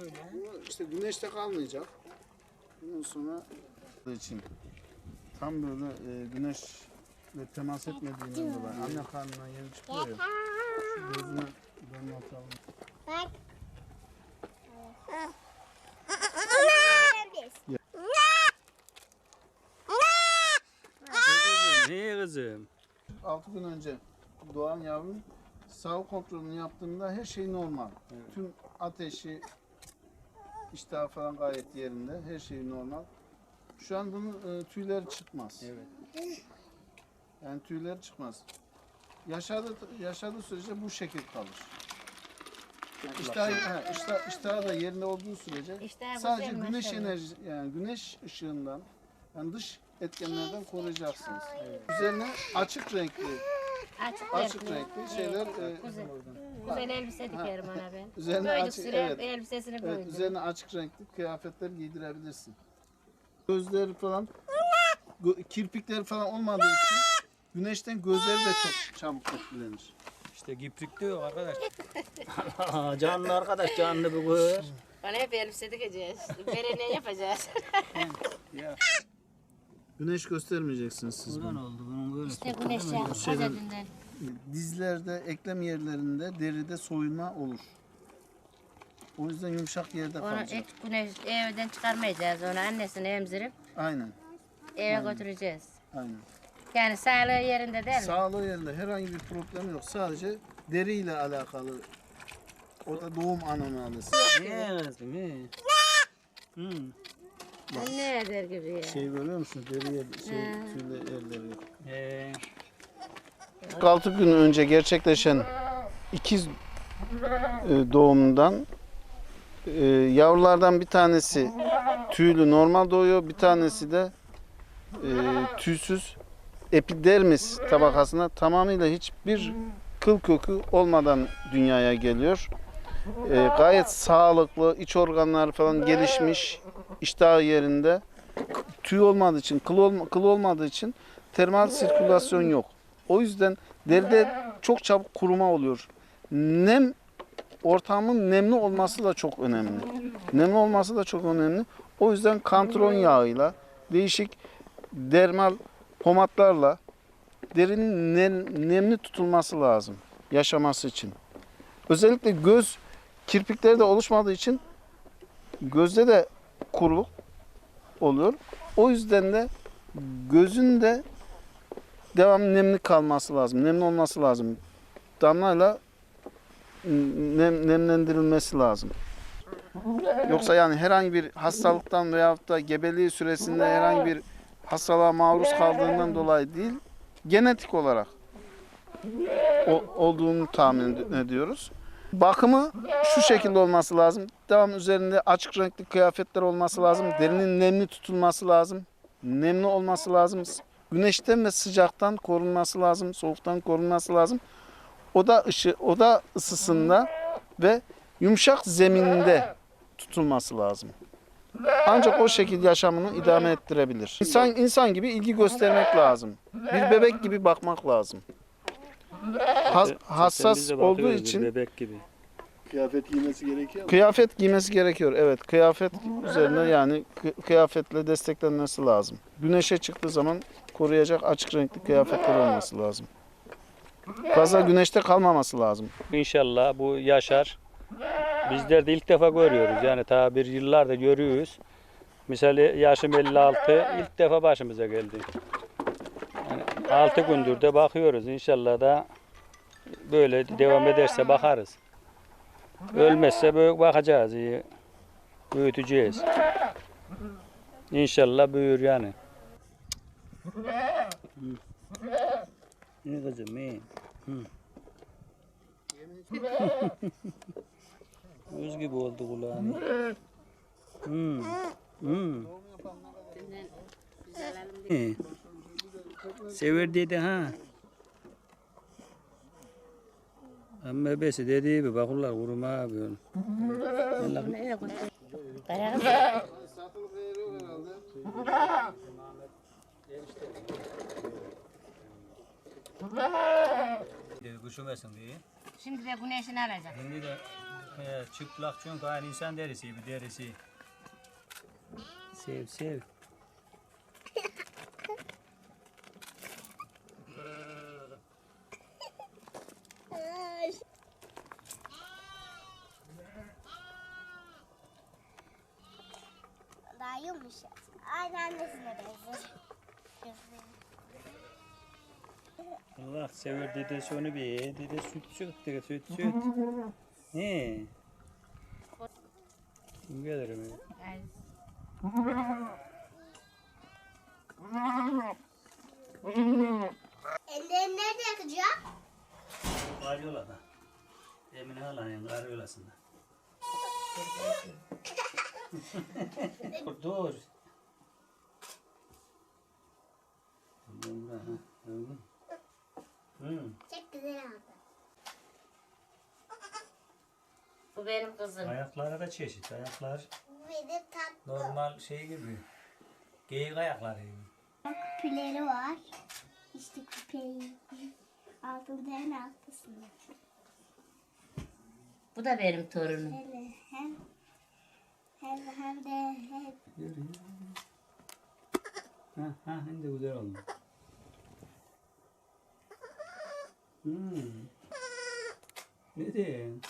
böyle. Bu işte güneşte kalmayacak. Bundan sonra için tam böyle e, güneşle temas etmediğinden dolayı anne karnına yeni çıkıyor ya. Şu gözüne damlatalım. Bak. Ne kızım? 6 gün önce doğan yavrum sağlık kontrolünü yaptığımda her şey normal. Tüm ateşi, iştahı falan gayet yerinde. Her şey normal. Şu an bunun e, tüyleri çıkmaz. Evet. Yani tüyleri çıkmaz. Yaşadığı, yaşadığı sürece bu şekil kalır. İştahı, ha, iştah, iştahı da yerinde olduğu sürece İştahı sadece güneş maşallah. enerji yani güneş ışığından yani dış etkenlerden koruyacaksınız. Üzerine açık renkli Açık, açık renkli. renkli şeyler e, Güzel, güzel elbise dikerim ona ben. Üzerine Çocuk açık- evet. elbisesini evet, koydum. üzerine açık renkli kıyafetler giydirebilirsin. Gözleri falan gö- kirpikleri falan olmadığı için güneşten gözleri de çok çabuk etkilenir. İşte giprik diyor arkadaş. canlı arkadaş canlı bu kız. Bana hep elbise dikeceğiz. Berene yapacağız. Ya Güneş göstermeyeceksiniz siz buradan bunu. oldu bunun böyle. işte güneş ya. Şeyden- Hazretinden. Dizlerde, eklem yerlerinde, deride soyulma olur. O yüzden yumuşak yerde Onu kalacak. ilk güneş evden çıkarmayacağız. Onu annesini emzirip Aynen, eve götüreceğiz. aynen. Yani sağlığı yerinde değil mi? Sağlığı yerinde herhangi bir problem yok. Sadece deriyle alakalı. O da doğum anomaalisi. Ne kızım ne? Hı. Ne eder gibi ya. Şey görüyor musun? Deriye şey, tüyle yerleri yok. Ee, 46 gün önce gerçekleşen ikiz e, doğumundan e, yavrulardan bir tanesi tüylü normal doğuyor, bir tanesi de e, tüysüz epidermis tabakasına tamamıyla hiçbir kıl kökü olmadan dünyaya geliyor. E, gayet sağlıklı, iç organlar falan gelişmiş, iştah yerinde. Tüy olmadığı için, kıl, olma, kıl olmadığı için termal sirkülasyon yok. O yüzden deride çok çabuk kuruma oluyor. Nem ortamın nemli olması da çok önemli. Nemli olması da çok önemli. O yüzden kantron yağıyla değişik dermal pomatlarla derinin nem- nemli tutulması lazım yaşaması için. Özellikle göz kirpikleri de oluşmadığı için gözde de kuruluk oluyor. O yüzden de gözün de devam nemli kalması lazım. Nemli olması lazım. Damlayla nem, nemlendirilmesi lazım. Yoksa yani herhangi bir hastalıktan veyahut da gebeliği süresinde herhangi bir hastalığa maruz kaldığından dolayı değil, genetik olarak olduğunu tahmin ed- ediyoruz. Bakımı şu şekilde olması lazım. Devam üzerinde açık renkli kıyafetler olması lazım. Derinin nemli tutulması lazım. Nemli olması lazım. Güneşten ve sıcaktan korunması lazım. Soğuktan korunması lazım. Oda ışı, oda ısısında ve yumuşak zeminde tutulması lazım. Ancak o şekilde yaşamını idame ettirebilir. İnsan insan gibi ilgi göstermek lazım. Bir bebek gibi bakmak lazım. Has- hassas olduğu için bebek gibi. Kıyafet giymesi gerekiyor mu? Kıyafet giymesi gerekiyor. Evet, kıyafet üzerine yani kı- kıyafetle desteklenmesi lazım. Güneşe çıktığı zaman koruyacak açık renkli kıyafetler olması lazım. Fazla güneşte kalmaması lazım. İnşallah bu yaşar. Bizler de ilk defa görüyoruz. Yani ta bir yıllarda görüyoruz. Misali yaşım 56 ilk defa başımıza geldi. Yani 6 gündür de bakıyoruz. İnşallah da böyle devam ederse bakarız. Ölmezse böyle bakacağız. iyi Büyüteceğiz. İnşallah büyür yani. Ne kızım ne? Buz gibi oldu kulağım. Hmm. Hmm. Sever dedi ha. Ama besi dediği gibi bakurlar kuruma abi onu. Nereye koydun? Bayağı Kuşum esin diye. Şimdi de güneşini alacak. Şimdi de He, çıplak çünkü aynı insan derisi gibi derisi. Sev sev. Yumuşak. Aynı annesine benzer. Allah sever dedesi onu bir. Dede süt çıktı süt süt. He. Kim gelir mi? Ellerini nerede yakacağım? Karyolada. Emine halanın karyolasında. dur dur. Hı. Çok güzel oldu. Bu benim kızım. Ayakları da çeşit. Ayaklar Bu benim tatlı. normal şey gibi. Geyik ayakları gibi. Küpeleri var. İşte küpeyi. Altında en altısında. Bu da benim torunum. Hele hem hem hem de hem Yürü yürü. Ha ha şimdi güzel oldu. Hmm. Ne diyeyim? Lamak sevmem.